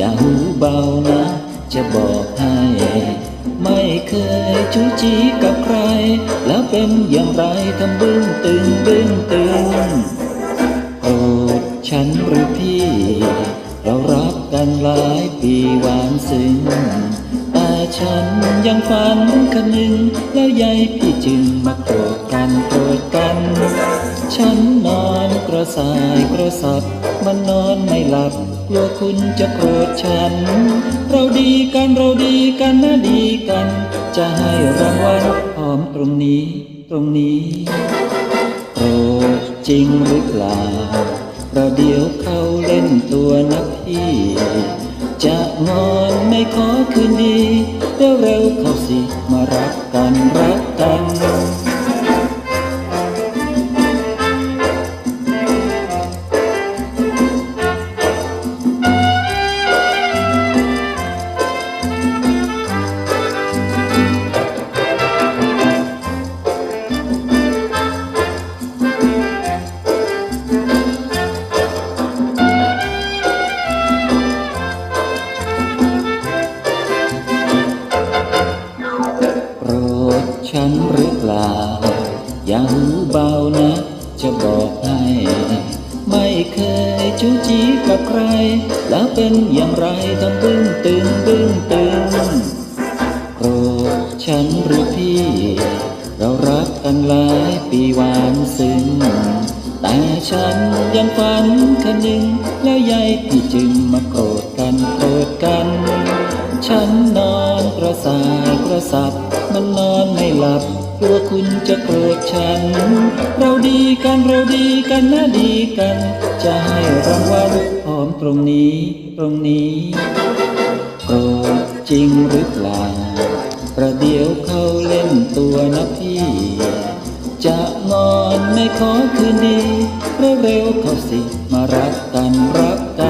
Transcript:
ย่าหูเบานะ จะบอกให้ ไม่เคยชูจีกับใคร แล้วเป็นอย่างไรทำบึ้งตึงบึ้งตึงโปรดฉันหรือพี่ เรารักกันหลายปีหวานซึ้งแต่ฉันยังฝันคนหนึ่งแล้วยายพี่จึงมาโกรธกันโกรธกันฉันน อนกระสายกระสับมันนอนไม่หลับกลัวคุณจะโกรธฉัน เราดีกันเราดีกันนะดีกัน จะให้รางวัลหอมตรงนี้ ตรงนี้โปรดจริงหรือเปล่าเราเดี๋ยวเขาเล่นตัวนักพี่จะงอนไม่ขอคืนดีเร็วเร็วเข้าสิมารักกันรัก ฉันหรือเปล่า อย่าหูเบานะ จะบอกให้ ไม่เคยจู้จีกับใคร แล้วเป็นอย่างไรทำบึ้งตึงบึ้งตึงโปรดฉันหรือพี่ เรารักกันหลายปีหวานซึ้งแต่ฉันยังฝันคันหนึ่งแล้วยายพี่จึงมาโกรธกันโกรธกัน ฉันนอนกระสายกระสับ มันนอนไม่หลับกลัวคุณจะโกรธฉัน เราดีกันเราดีกันนะดีกัน จะให้รางวัลหอมตรงนี้ตรงนี้โกรธจริงหรือเปล่า ประเดี๋ยวเขาเล่นตัวนะพี่ จะงอนไม่ขอคืนดีเร็วๆเขาสิมารักกันรักกัน